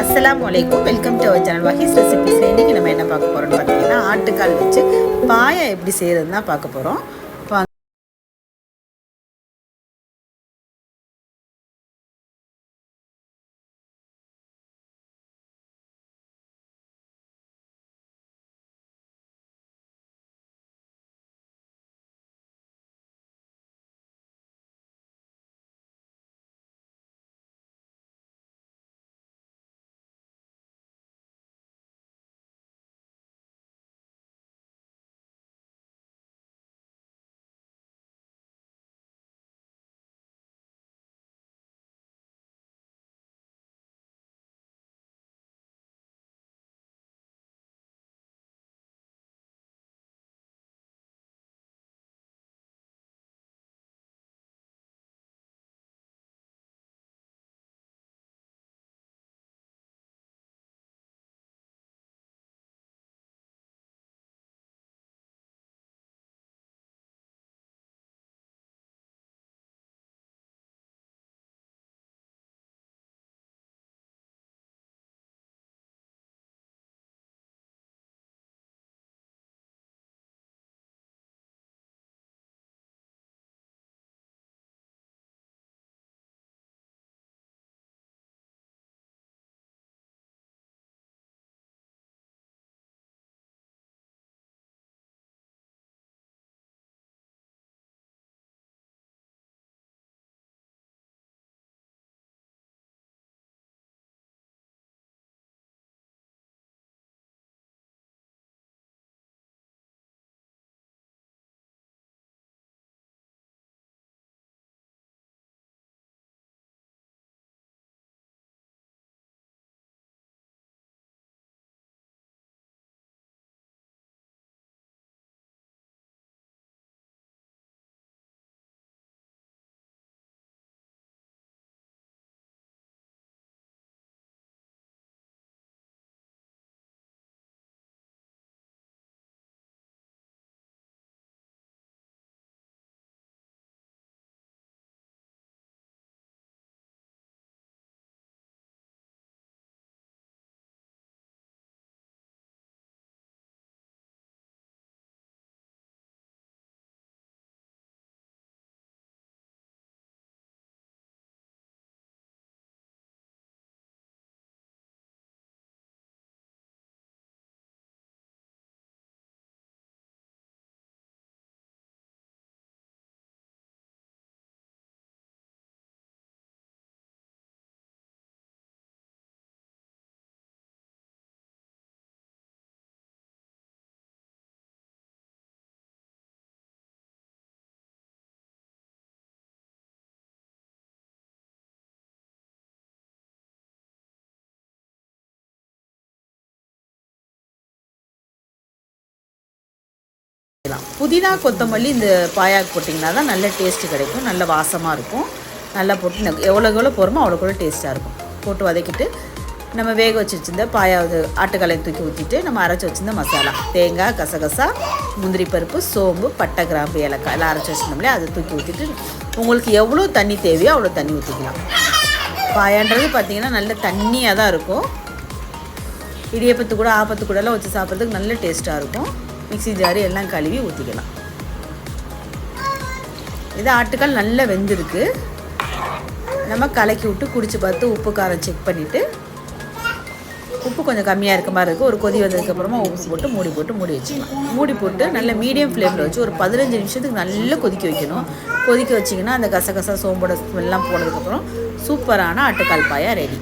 அஸ்லாம் வலைக்கும் welcome to our channel வஹீஸ் ரெசிபிஸில் இன்றைக்கி நம்ம என்ன பார்க்க போகிறோம்னு பார்த்தீங்கன்னா ஆட்டுக்கால் வச்சு பாயா எப்படி செய்கிறதுன்னு தான் பார்க்க போகிறோம் செய்யலாம். புதினா கொத்தமல்லி இந்த பாயாக்கு போட்டிங்கன்னா தான் நல்ல டேஸ்ட்டு கிடைக்கும். நல்ல வாசமாக இருக்கும். நல்லா போட்டு எவ்வளோ எவ்வளோக்கு எவ்வளோ போகிறோமோ அவ்வளோக்கு டேஸ்ட்டாக இருக்கும். போட்டு வதக்கிட்டு நம்ம வேக வச்சு வச்சுருந்த பாயாவது ஆட்டுக்கலையை தூக்கி ஊற்றிட்டு நம்ம அரைச்சி வச்சிருந்த மசாலா. தேங்காய் கசகசா முந்திரி பருப்பு சோம்பு பட்டை கிராம்பு ஏலக்காய் எல்லாம் அரைச்சி வச்சிருந்தோம்லையே அதை தூக்கி ஊற்றிட்டு உங்களுக்கு எவ்வளோ தண்ணி தேவையோ அவ்வளோ தண்ணி ஊற்றிக்கலாம் பாயான்றது பார்த்திங்கன்னா நல்ல தண்ணியாக தான் இருக்கும். இடியப்பத்து கூட ஆப்பத்து கூட எல்லாம் வச்சு சாப்பிட்றதுக்கு நல்ல டேஸ்ட்டாக இருக்கும். மிக்ஸி ஜாரு எல்லாம் கழுவி ஊற்றிக்கலாம் இது ஆட்டுக்கால் நல்லா வெந்திருக்கு. நம்ம கலக்கி விட்டு குடிச்சு பார்த்து உப்பு காரம் செக் பண்ணிவிட்டு உப்பு கொஞ்சம் கம்மியாக இருக்க மாதிரி இருக்குது ஒரு கொதி வந்ததுக்கப்புறமா உப்பு போட்டு மூடி போட்டு மூடி வச்சுக்கலாம். மூடி போட்டு நல்ல மீடியம் ஃப்ளேமில் வச்சு ஒரு பதினஞ்சு நிமிஷத்துக்கு நல்லா கொதிக்க வைக்கணும். கொதிக்க வச்சிங்கன்னா அந்த கசகசா சோம்போட ஸ்மெல்லாம் போனதுக்கப்புறம் சூப்பரான ஆட்டுக்கால் பாயா ரெடி